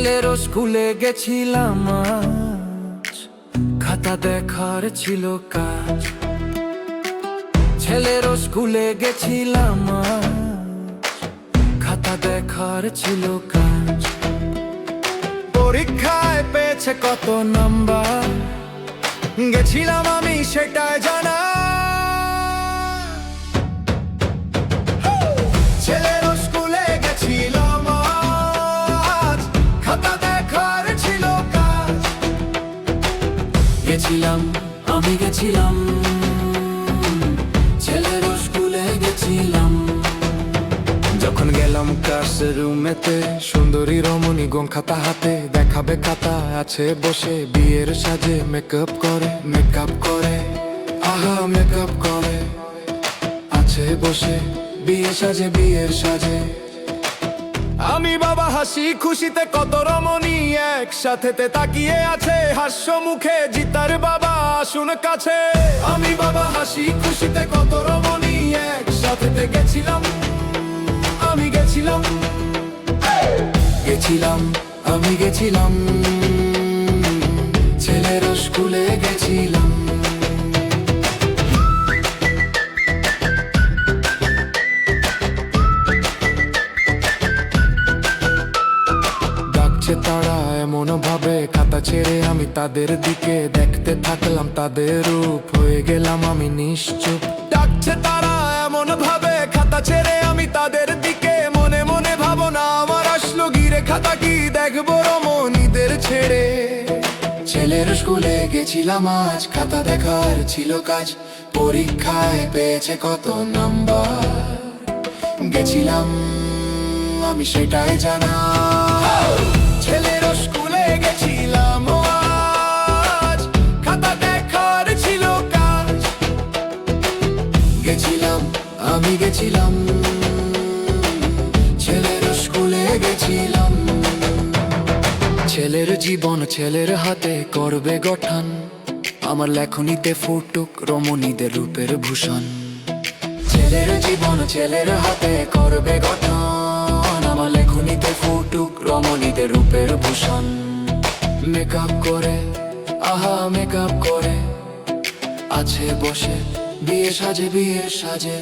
ছেলেরও স্কুলে গেছিলাম খাতা দেখার ছিল কাজ। ছেলেরও স্কুলে গেছিলাম খাতা দেখার ছিল কাজ। পরীক্ষায় পেয়েছে কত নাম্বার? গেছিলাম আমি সেটাই জানা। গেছিলাম, আমি গেছিলাম। ছেলের স্কুলে গেছিলাম। যখন গেলাম ক্লাস রুমেতে সুন্দরী রমণী গন খাতা হাতে, দেখাবে খাতা আছে বসে, বিয়ের সাজে মেকআপ করে মেকআপ করে, আহা মেকআপ করে। আছে বসে, বিয়ে সাজে, বিয়ের সাজে। আমি বাবা হাসি খুশিতে কত রমণী একসাথে তাকিয়ে আছে হাস্য মুখে জিতার বাবা আসুন কাছে। আমি বাবা হাসি খুশিতে কত রমণী একসাথে গেছিলাম। আমি গেছিলাম। গেছিলাম, আমি গেছিলাম। ছেলের স্কুলে গেছিলাম। ডাকছে তারা এমন ভাবে খাতা ছেড়ে আমি তাদের দিকে দেখতে থাকলাম, তাদের রূপ হয়ে গেলাম আমি নিশ্চুপ। ডাকছে তারা এমন ভাবে খাতা ছেড়ে আমি তাদের দিকে মনে মনে ভাবনা আমার আসলো, গিরে খাতা কি দেখব রমণীদের ছেড়ে। ছেলের স্কুলে গেছিলাম আজ, খাতা দেখার ছিল কাজ, পরীক্ষায় পেয়েছে কত নাম্বার। গেছিলাম আমি সেটাই জানা। স্কুলে গেছিলাম গেছিলাম, আমি গেছিলাম। ছেলের স্কুলে গেছিলাম। ছেলের জীবন ছেলের হাতে করবে গঠন। আমার লেখনীতে ফুটুক রমণীদের রূপের ভূষণ। ছেলের জীবন ছেলের হাতে করবে গঠন। আমার ফুটুক, রমণীদের রূপের ভূষণ। মেকআপ করে, আহা মেকআপ করে। আছে বসে, বিয়ে সাজে বিয়ে সাজে।